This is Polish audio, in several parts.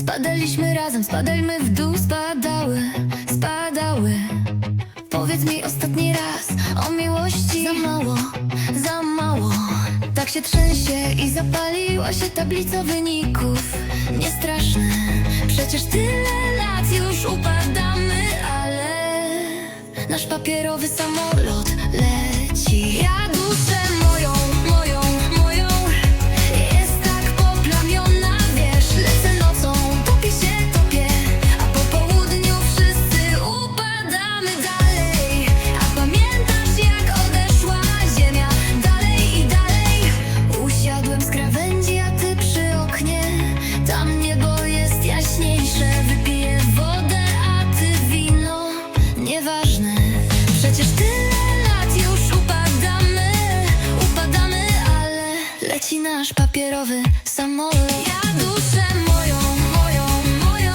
Spadaliśmy razem, spadajmy w dół, spadały, spadały. Powiedz mi ostatni raz o miłości. Za mało, za mało. Tak się trzęsie i zapaliła się tablica wyników. Niestraszne, przecież tyle lat już upadamy Ale nasz papierowy samolot leci Leci nasz papierowy samolot. Ja duszę moją, moją, moją.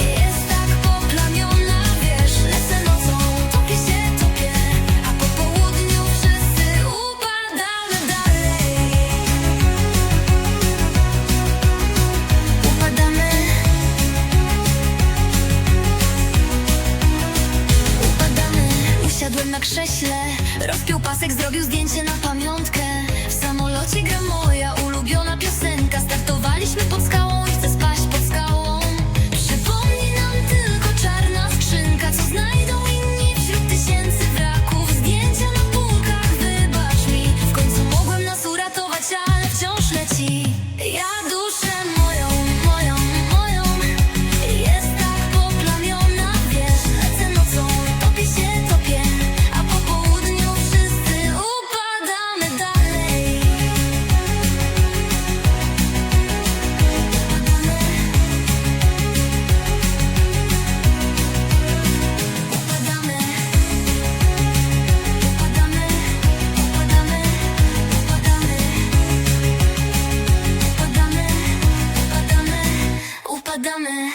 Jest tak poplamiona, wiesz Lecę nocą, topię się, topię A po południu wszyscy upadamy dalej. Upadamy. Upadamy. Usiadłem na krześle. Rozpiął pasek, zrobił zdjęcie na pamiątkę. 지금 come in